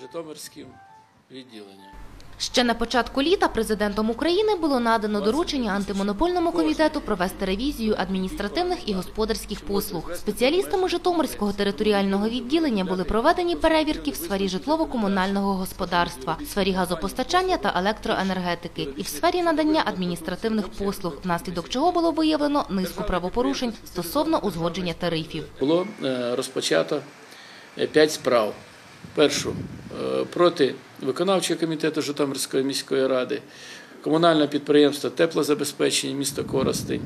Житомирським відділенням. Ще на початку літа президентом України було надано доручення антимонопольному комітету провести ревізію адміністративних і господарських послуг. Спеціалістами Житомирського територіального відділення були проведені перевірки в сфері житлово-комунального господарства, сфері газопостачання та електроенергетики і в сфері надання адміністративних послуг, внаслідок чого було виявлено низку правопорушень стосовно узгодження тарифів. Було е, розпочато е, п'ять справ. Першу проти виконавчого комітету Житомирської міської ради, комунального підприємства теплозабезпечення міста Коростень,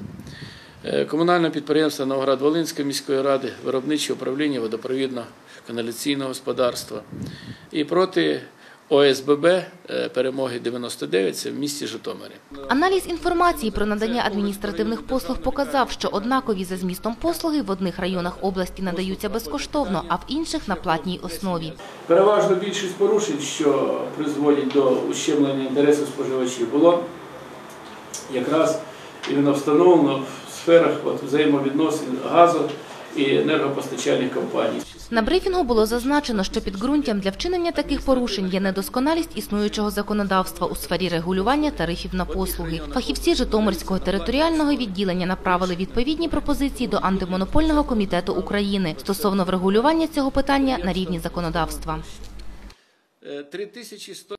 комунальне комунального підприємства Новоград-Волинської міської ради, виробниче управління водопровідно-каналіційного господарства. І проти ОСББ е, перемоги 99 це в місті Житомирі. Аналіз інформації про надання адміністративних послуг показав, що однакові за змістом послуги в одних районах області надаються безкоштовно, а в інших на платній основі. Переважно більшість порушень, що призводять до ущемлення інтересів споживачів, було якраз іменно встановлено в сферах от, взаємовідносин газу і енергопостачальних компаній. На брифінгу було зазначено, що підґрунтям для вчинення таких порушень є недосконалість існуючого законодавства у сфері регулювання тарифів на послуги. Фахівці Житомирського територіального відділення направили відповідні пропозиції до антимонопольного комітету України стосовно врегулювання цього питання на рівні законодавства. Е, 3100